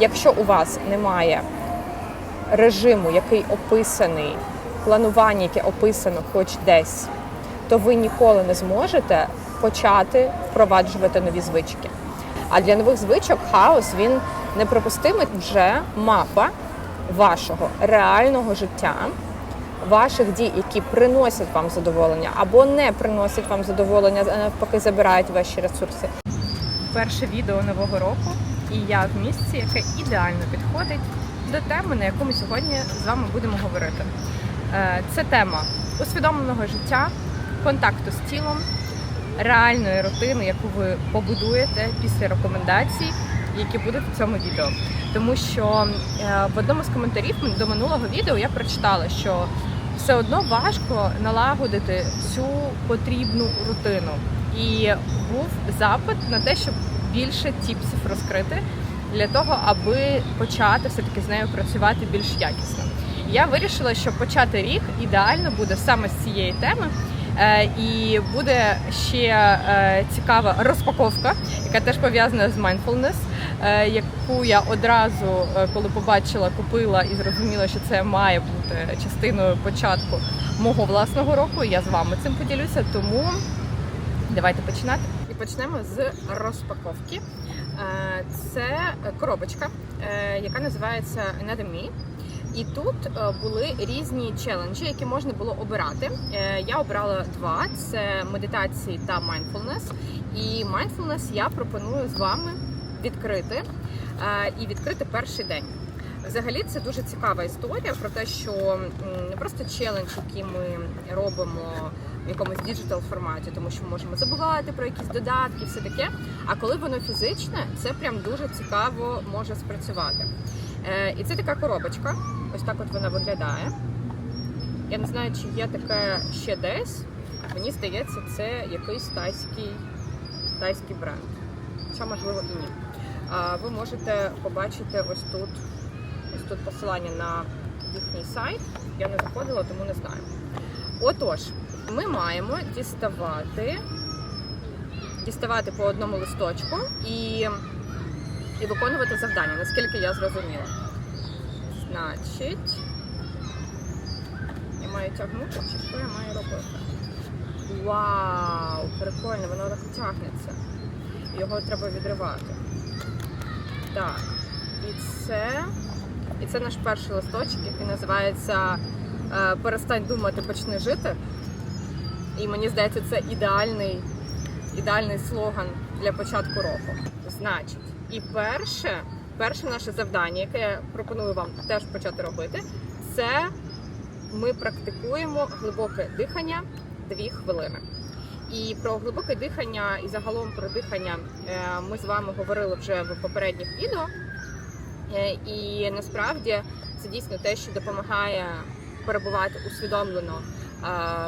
Якщо у вас немає режиму, який описаний, планування, яке описано хоч десь, то ви ніколи не зможете почати впроваджувати нові звички. А для нових звичок хаос він неприпустимий вже мапа вашого реального життя, ваших дій, які приносять вам задоволення або не приносять вам задоволення, а навпаки забирають ваші ресурси. Перше відео нового року, і я в місці, яке ідеально підходить до теми, на яку ми сьогодні з вами будемо говорити. Е, Це тема усвідомленого життя, контакту з тілом, реальної рутини, яку ви побудуєте після рекомендацій, які будуть в цьому відео. Тому що е, в одному з коментарів до минулого відео я прочитала, що все одно важко налагодити цю потрібну рутину. І був запит на те, щоб більше тіпсів розкрити для того, аби почати все-таки з нею працювати більш якісно. Я вирішила, що почати рік ідеально буде саме з цієї теми. Е, І буде ще е, цікава розпаковка, яка теж пов'язана з mindfulness, е, яку я одразу, коли побачила, купила і зрозуміла, що це має бути частиною початку мого власного року. Я з вами цим поділюся. Тому давайте починати. І почнемо з розпаковки. Е, Це коробочка, е, яка називається Me. І тут е, були різні челенджі, які можна було обирати. Я обрала два: це медитації та mindfulness. І mindfulness я пропоную з вами відкрити і відкрити перший день. Взагалі, це дуже цікава історія про те, що не просто челендж, який ми робимо в якомусь діджитал форматі, тому що ми можемо забувати про якісь додатки, все таке. А коли воно фізичне, це прям дуже цікаво може спрацювати. Е, І це така коробочка. Ось так от вона виглядає. Я не знаю, чи є таке ще десь. Мені здається, це якийсь тайський, тайський бренд. Хоча, можливо, і ні. Ви можете побачити ось тут, ось тут посилання на їхній сайт. Я не заходила, тому не знаю. Отож, ми маємо діставати, діставати по одному листочку і, і виконувати завдання, наскільки я зрозуміла. Значить, я маю тягнути, чи що я маю робити? Вау! Прикольно, воно так тягнеться. Його треба відривати. Так. І це. І це наш перший листочок, який називається е, Перестань думати, почни жити. І мені здається, це ідеальний, ідеальний слоган для початку року. Значить, і перше, перше наше завдання, яке я пропоную вам теж почати робити, це ми практикуємо глибоке дихання дві хвилини. І про глибоке дихання і загалом про дихання е, ми з вами говорили вже в попередніх відео. Е, І насправді це дійсно те, що допомагає перебувати усвідомлено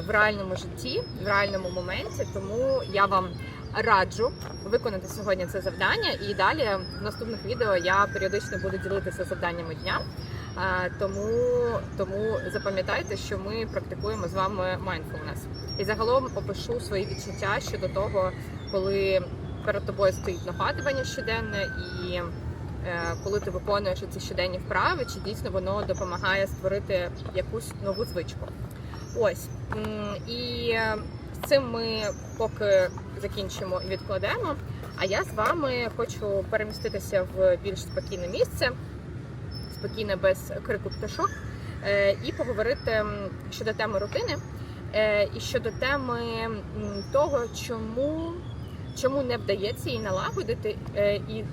в реальному житті, в реальному моменті. Тому я вам раджу виконати сьогодні це завдання. І далі в наступних відео я періодично буду ділитися завданнями дня. Тому, тому запам'ятайте, що ми практикуємо з вами mindfulness. І загалом опишу свої відчуття щодо того, коли перед тобою стоїть нагадування щоденне і е, коли ти виконуєш ці щоденні вправи, чи дійсно воно допомагає створити якусь нову звичку. Ось і е, з цим ми поки закінчимо і відкладемо. А я з вами хочу переміститися в більш спокійне місце, спокійне без крику пташок, е, і поговорити щодо теми рутини е, і щодо теми того, чому. Чому не вдається її налагодити, і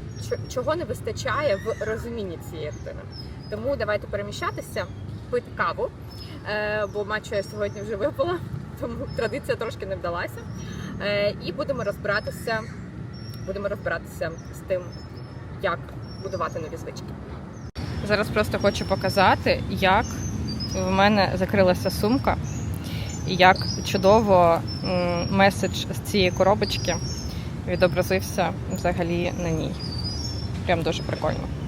чого не вистачає в розумінні цієї рутини. Тому давайте переміщатися, пити каву, бо матчу я сьогодні вже випила, тому традиція трошки не вдалася. Е, І будемо розбиратися, будемо розбиратися з тим, як будувати нові звички. Зараз просто хочу показати, як в мене закрилася сумка, і як чудово меседж з цієї коробочки відобразився взагалі на ній. Прям дуже прикольно.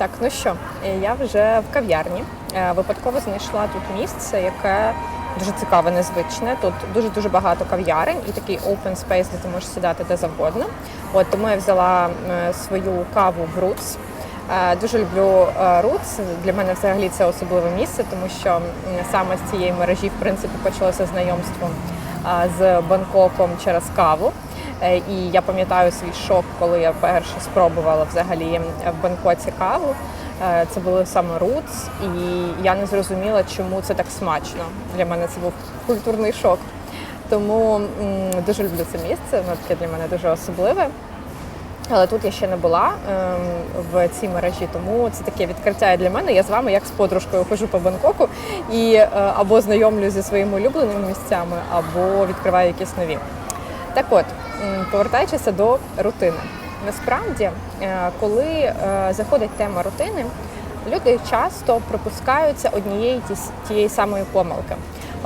Так, ну що, я вже в кав'ярні. Е, Випадково знайшла тут місце, яке дуже цікаве, незвичне. Тут дуже дуже багато кав'ярень і такий open space, де ти можеш сідати де завгодно. От тому я взяла свою каву в Roots. Е, Дуже люблю е, Roots. Для мене взагалі це особливе місце, тому що саме з цієї мережі в принципі почалося знайомство з Бангкоком через каву. Е, І я пам'ятаю свій шок, коли я перше спробувала взагалі в Бангкоці каву. Е, Це були саме Roots, і я не зрозуміла, чому це так смачно. Для мене це був культурний шок. Тому дуже люблю це місце, воно таке для мене дуже особливе. Але тут я ще не була ем, в цій мережі, тому це таке відкриття для мене. Я з вами як з подружкою хожу по Бангкоку і е, або знайомлюсь зі своїми улюбленими місцями, або відкриваю якісь нові. Так от, м, повертаючись до рутини. Насправді, е, коли е, заходить тема рутини, люди часто припускаються однієї тієї самої помилки.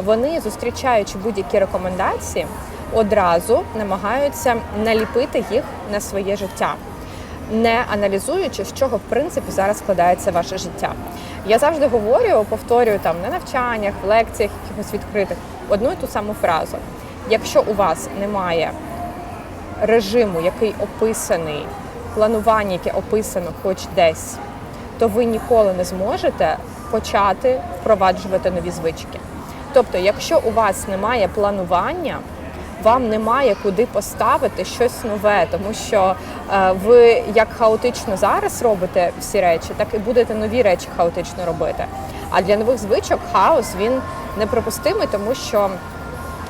Вони, зустрічаючи будь-які рекомендації, одразу намагаються наліпити їх на своє життя, не аналізуючи, з чого в принципі зараз складається ваше життя. Я завжди говорю, повторюю там на навчаннях, в лекціях, якихось відкритих одну і ту саму фразу. Якщо у вас немає режиму, який описаний, планування, яке описано хоч десь, то ви ніколи не зможете почати впроваджувати нові звички. Тобто, якщо у вас немає планування, вам немає куди поставити щось нове, тому що е, ви як хаотично зараз робите всі речі, так і будете нові речі хаотично робити. А для нових звичок хаос він неприпустимий, тому що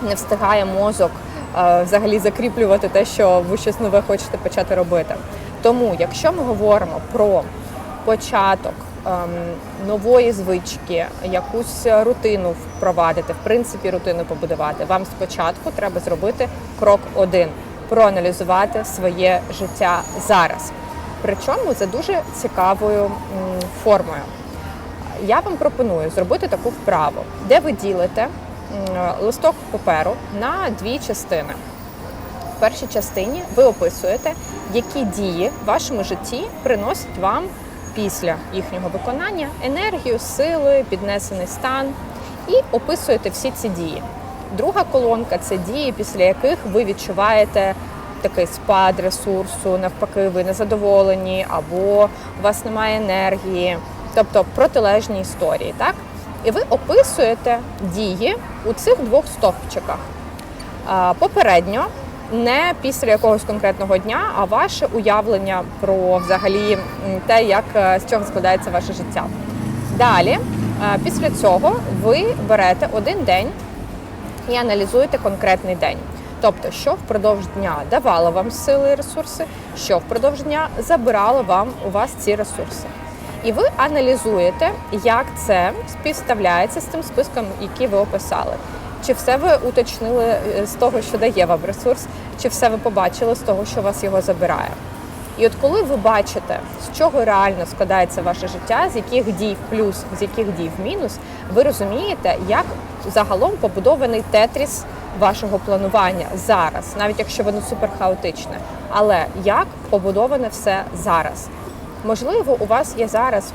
не встигає мозок взагалі закріплювати те, що ви щось нове хочете почати робити. Тому, якщо ми говоримо про початок ем, нової звички, якусь рутину впровадити, в принципі, рутину побудувати, вам спочатку треба зробити крок один проаналізувати своє життя зараз. Причому за дуже цікавою формою. Я вам пропоную зробити таку вправу, де ви ділите листок паперу на дві частини. В першій частині ви описуєте, які дії в вашому житті приносять вам після їхнього виконання енергію, сили, піднесений стан і описуєте всі ці дії. Друга колонка це дії, після яких ви відчуваєте такий спад ресурсу, навпаки, ви незадоволені, або у вас немає енергії, тобто протилежні історії. Так? І ви описуєте дії у цих двох стовпчиках. Попередньо, не після якогось конкретного дня, а ваше уявлення про взагалі те, як е, з чого складається ваше життя. Далі, е, після цього, ви берете один день і аналізуєте конкретний день. Тобто, що впродовж дня давало вам сили і ресурси, що впродовж дня забирало вам у вас ці ресурси. І ви аналізуєте, як це співставляється з тим списком, який ви описали. Чи все ви уточнили е, з того, що дає вам ресурс, чи все ви побачили з того, що вас його забирає. І от коли ви бачите, з чого реально складається ваше життя, з яких дій в плюс, з яких дій в мінус, ви розумієте, як загалом побудований тетріс вашого планування зараз, навіть якщо воно супер хаотичне. Але як побудоване все зараз? Можливо, у вас є зараз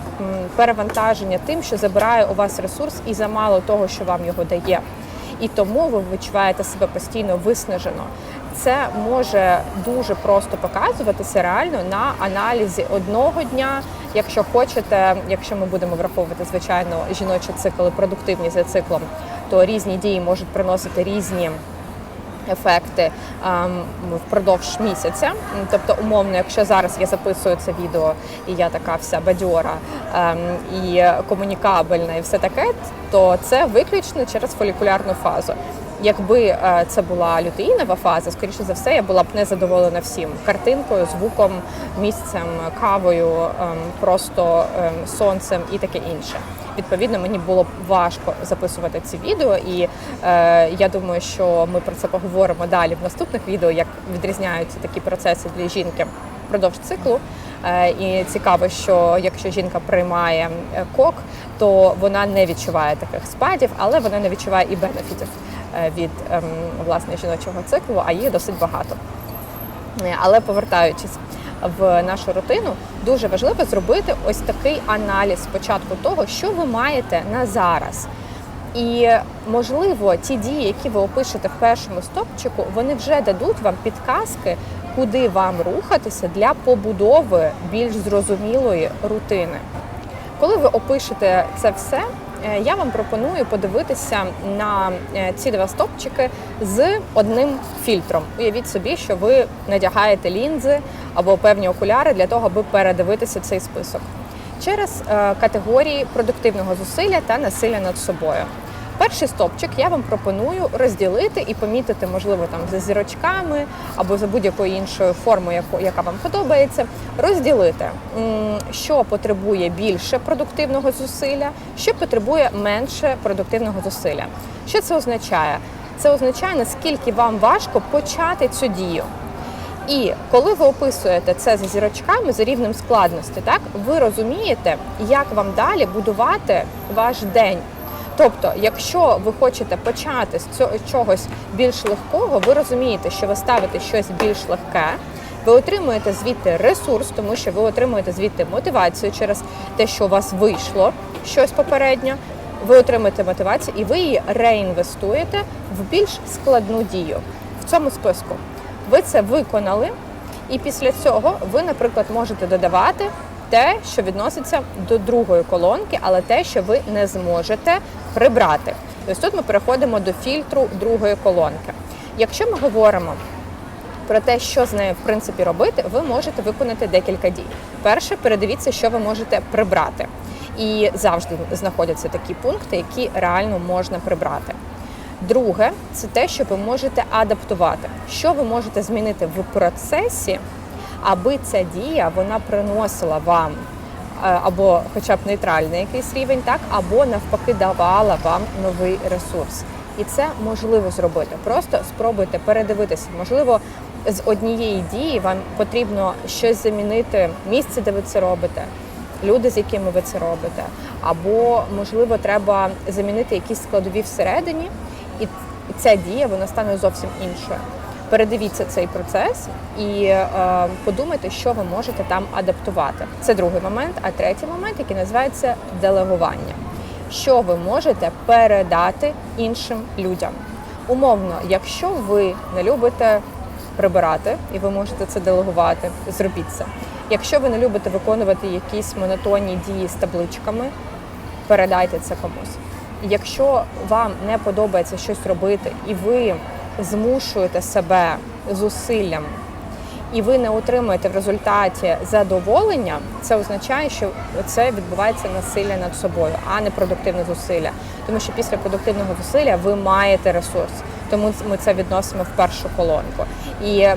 перевантаження тим, що забирає у вас ресурс і замало того, що вам його дає. І тому ви відчуваєте себе постійно виснажено. Це може дуже просто показуватися реально на аналізі одного дня. Якщо хочете, якщо ми будемо враховувати звичайно жіночий цикл і продуктивність за циклом, то різні дії можуть приносити різні ефекти ем, впродовж місяця. Тобто, умовно, якщо зараз я записую це відео, і я така вся бадьора ем, і комунікабельна, і все таке, то це виключно через фолікулярну фазу. Якби е, це була лютеїнова фаза, скоріше за все, я була б не задоволена всім картинкою, звуком, місцем, кавою, ем, просто ем, сонцем і таке інше. Відповідно, мені було важко записувати ці відео, і е, я думаю, що ми про це поговоримо далі в наступних відео, як відрізняються такі процеси для жінки впродовж циклу. Е, і цікаво, що якщо жінка приймає е, кок, то вона не відчуває таких спадів, але вона не відчуває і бенефітів е, від ем, власне жіночого циклу, а їх досить багато. Але повертаючись в нашу рутину, дуже важливо зробити ось такий аналіз спочатку того, що ви маєте на зараз. І можливо, ті дії, які ви опишете в першому стопчику, вони вже дадуть вам підказки, куди вам рухатися для побудови більш зрозумілої рутини. Коли ви опишете це все, я вам пропоную подивитися на е, ці два стопчики з одним фільтром. Уявіть собі, що ви надягаєте лінзи або певні окуляри для того, аби передивитися цей список через е, категорії продуктивного зусилля та насилля над собою. Перший стопчик я вам пропоную розділити і помітити, можливо, там за зірочками або за будь-якою іншою формою, яка вам подобається. Розділити, що потребує більше продуктивного зусилля, що потребує менше продуктивного зусилля. Що це означає? Це означає, наскільки вам важко почати цю дію. І коли ви описуєте це за зірочками, за рівнем складності, так ви розумієте, як вам далі будувати ваш день. Тобто, якщо ви хочете почати з цього чогось більш легкого, ви розумієте, що ви ставите щось більш легке. Ви отримуєте звідти ресурс, тому що ви отримуєте звідти мотивацію через те, що у вас вийшло щось попередньо. Ви отримуєте мотивацію і ви її реінвестуєте в більш складну дію в цьому списку. Ви це виконали, і після цього ви, наприклад, можете додавати те, що відноситься до другої колонки, але те, що ви не зможете прибрати. Ось тут ми переходимо до фільтру другої колонки. Якщо ми говоримо про те, що з нею в принципі робити, ви можете виконати декілька дій. Перше, передивіться, що ви можете прибрати. І завжди знаходяться такі пункти, які реально можна прибрати. Друге, це те, що ви можете адаптувати. Що ви можете змінити в процесі, аби ця дія вона приносила вам е, або хоча б нейтральний якийсь рівень, так, або навпаки давала вам новий ресурс. І це можливо зробити. Просто спробуйте передивитися. Можливо, з однієї дії вам потрібно щось замінити місце, де ви це робите, люди, з якими ви це робите, або можливо треба замінити якісь складові всередині, і ця дія вона стане зовсім іншою. Передивіться цей процес і е, подумайте, що ви можете там адаптувати. Це другий момент. А третій момент, який називається делегування. Що ви можете передати іншим людям? Умовно, якщо ви не любите прибирати і ви можете це делегувати, зробіть це. Якщо ви не любите виконувати якісь монотонні дії з табличками, передайте це комусь. Якщо вам не подобається щось робити, і ви змушуєте себе зусиллям, і ви не отримуєте в результаті задоволення, це означає, що це відбувається насилля над собою, а не продуктивне зусилля. Тому що після продуктивного зусилля ви маєте ресурс. Тому ми це відносимо в першу колонку. І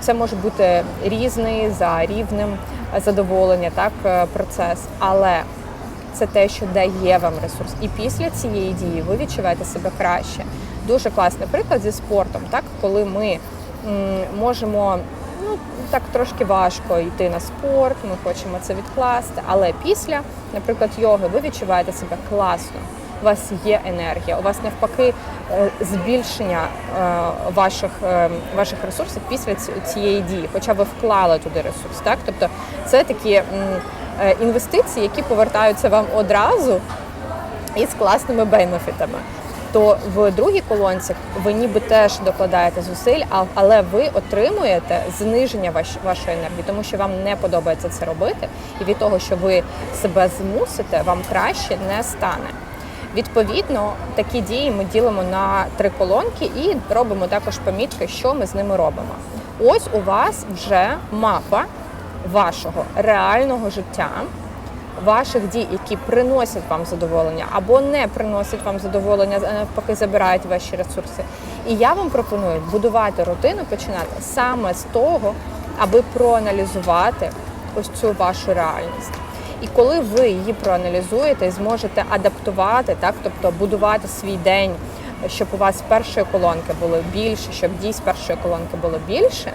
це може бути різний за рівнем задоволення, так е, процес, але це те, що дає вам ресурс. І після цієї дії ви відчуваєте себе краще. Дуже класний приклад зі спортом, так коли ми можемо ну так трошки важко йти на спорт, ми хочемо це відкласти. Але після, наприклад, йоги, ви відчуваєте себе класно. У вас є енергія, у вас навпаки е, збільшення е, ваших е, ваших ресурсів після цієї дії, хоча ви вклали туди ресурс. Так, тобто це такі інвестиції, які повертаються вам одразу і з класними бенефітами. То в другій колонці ви ніби теж докладаєте зусиль, але ви отримуєте зниження ваш- вашої енергії, тому що вам не подобається це робити, і від того, що ви себе змусите, вам краще не стане. Відповідно, такі дії ми ділимо на три колонки і робимо також помітки, що ми з ними робимо. Ось у вас вже мапа вашого реального життя, ваших дій, які приносять вам задоволення або не приносять вам задоволення, навпаки забирають ваші ресурси. І я вам пропоную будувати рутину, починати саме з того, аби проаналізувати ось цю вашу реальність. І коли ви її проаналізуєте і зможете адаптувати, так тобто будувати свій день, щоб у вас першої колонки було більше, щоб дій з першої колонки було більше,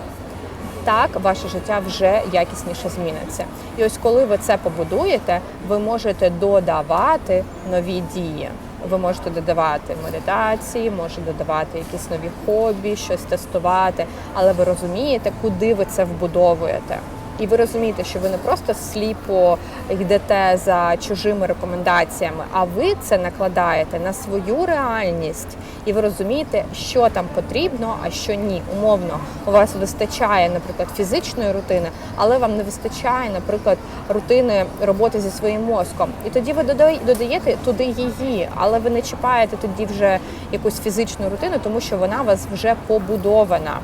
так ваше життя вже якісніше зміниться. І ось коли ви це побудуєте, ви можете додавати нові дії. Ви можете додавати медитації, можете додавати якісь нові хобі, щось тестувати, але ви розумієте, куди ви це вбудовуєте. І ви розумієте, що ви не просто сліпо йдете за чужими рекомендаціями, а ви це накладаєте на свою реальність, і ви розумієте, що там потрібно, а що ні. Умовно, у вас вистачає, наприклад, фізичної рутини, але вам не вистачає, наприклад, рутини роботи зі своїм мозком. І тоді ви додаєте туди її, але ви не чіпаєте тоді вже якусь фізичну рутину, тому що вона у вас вже побудована.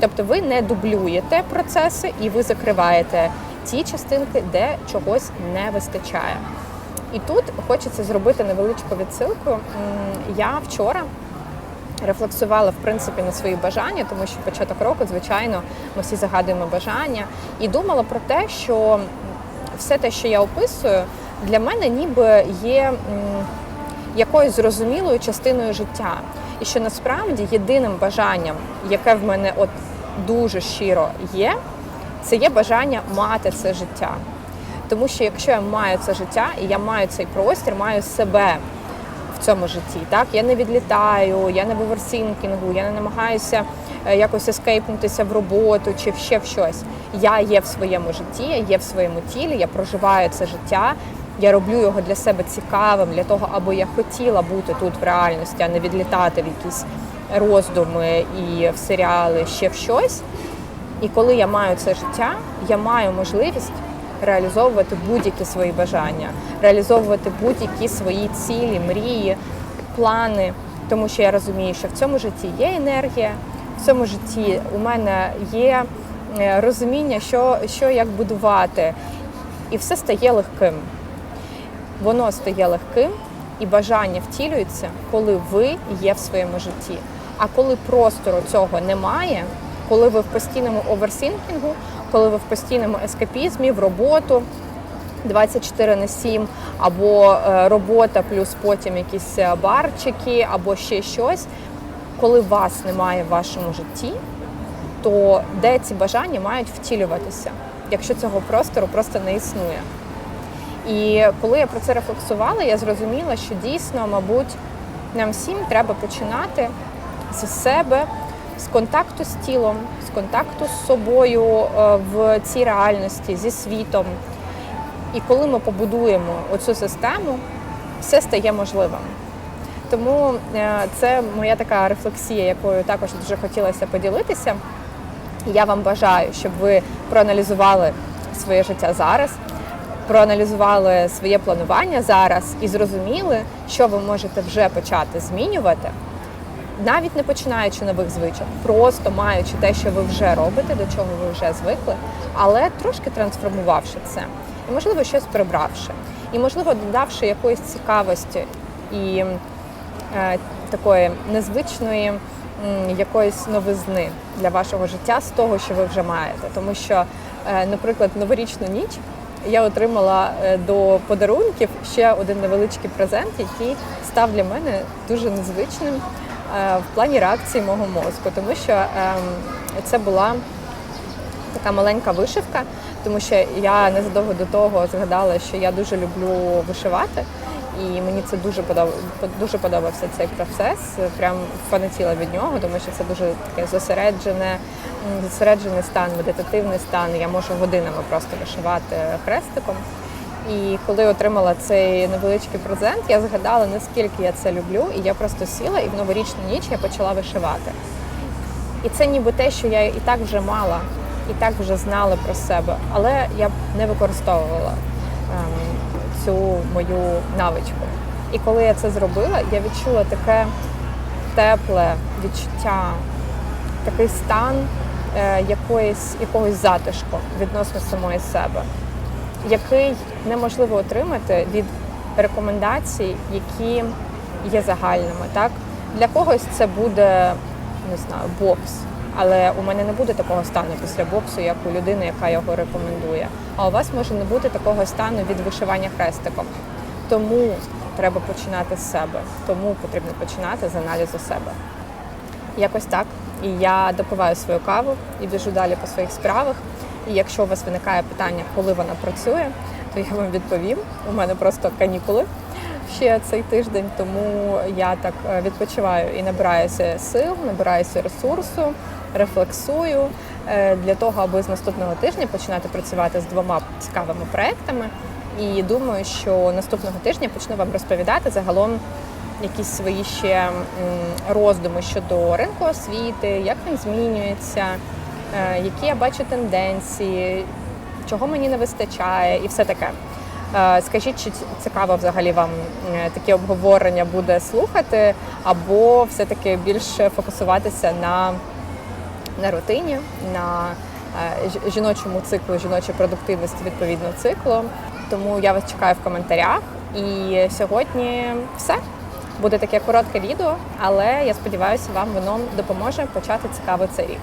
Тобто ви не дублюєте процеси і ви закриваєте ті частинки, де чогось не вистачає. І тут хочеться зробити невеличку відсилку. Я вчора рефлексувала в принципі на свої бажання, тому що початок року, звичайно, ми всі загадуємо бажання, і думала про те, що все те, що я описую, для мене ніби є якоюсь зрозумілою частиною життя. І що насправді єдиним бажанням, яке в мене от дуже щиро є, це є бажання мати це життя. Тому що якщо я маю це життя і я маю цей простір, маю себе в цьому житті, так я не відлітаю, я не в оверсінкінгу, я не намагаюся е, якось ескейпнутися в роботу чи ще в щось. Я є в своєму житті, я є в своєму тілі, я проживаю це життя. Я роблю його для себе цікавим, для того, аби я хотіла бути тут в реальності, а не відлітати в якісь роздуми і в серіали ще в щось. І коли я маю це життя, я маю можливість реалізовувати будь-які свої бажання, реалізовувати будь-які свої цілі, мрії, плани. Тому що я розумію, що в цьому житті є енергія, в цьому житті у мене є е, розуміння, що, що як будувати, і все стає легким. Воно стає легким і бажання втілюється, коли ви є в своєму житті. А коли простору цього немає, коли ви в постійному оверсінкінгу, коли ви в постійному ескапізмі, в роботу 24 на 7, або е, робота, плюс потім якісь е, барчики, або ще щось, коли вас немає в вашому житті, то де ці бажання мають втілюватися, якщо цього простору просто не існує. І коли я про це рефлексувала, я зрозуміла, що дійсно, мабуть, нам всім треба починати з себе, з контакту з тілом, з контакту з собою е, в цій реальності, зі світом. І коли ми побудуємо оцю систему, все стає можливим. Тому е, це моя така рефлексія, якою також дуже хотілося поділитися. Я вам бажаю, щоб ви проаналізували своє життя зараз, проаналізували своє планування зараз і зрозуміли, що ви можете вже почати змінювати, навіть не починаючи нових звичок, просто маючи те, що ви вже робите, до чого ви вже звикли, але трошки трансформувавши це, і можливо щось прибравши, і можливо додавши якоїсь цікавості і е, такої незвичної якоїсь новизни для вашого життя з того, що ви вже маєте. Тому що, е, наприклад, новорічну ніч я отримала е, до подарунків ще один невеличкий презент, який став для мене дуже незвичним в плані реакції мого мозку, тому що ем, це була така маленька вишивка, тому що я незадовго до того згадала, що я дуже люблю вишивати. І мені це дуже подоб... дуже подобався цей процес. Прям фанатіла від нього, тому що це дуже таке зосереджене, зосереджений стан, медитативний стан. Я можу годинами просто вишивати хрестиком. І коли отримала цей невеличкий презент, я згадала, наскільки я це люблю, і я просто сіла і в новорічну ніч я почала вишивати. І це ніби те, що я і так вже мала, і так вже знала про себе, але я б не використовувала ем, цю мою навичку. І коли я це зробила, я відчула таке тепле відчуття, такий стан е, якоїсь, якогось затишку відносно самої себе, який неможливо отримати від рекомендацій, які є загальними. Так? Для когось це буде не знаю, бокс. Але у мене не буде такого стану після боксу, як у людини, яка його рекомендує. А у вас може не бути такого стану від вишивання хрестиком. Тому треба починати з себе. Тому потрібно починати з аналізу себе. Якось так. І я допиваю свою каву і біжу далі по своїх справах. І якщо у вас виникає питання, коли вона працює, то я вам відповім. У мене просто канікули ще цей тиждень, тому я так е, відпочиваю і набираюся сил, набираюся ресурсу, рефлексую, е, для того, аби з наступного тижня починати працювати з двома цікавими проектами. І думаю, що наступного тижня почну вам розповідати загалом якісь свої ще роздуми щодо ринку освіти, як він змінюється, які я бачу тенденції, чого мені не вистачає, і все таке. Е, Скажіть, чи цікаво взагалі вам е, такі обговорення буде слухати, або все-таки більше фокусуватися на, на рутині, на е, жіночому циклу, жіночій продуктивності відповідно циклу. Тому я вас чекаю в коментарях. І сьогодні все. Буде таке коротке відео, але я сподіваюся, вам воно допоможе почати цікаво цей рік.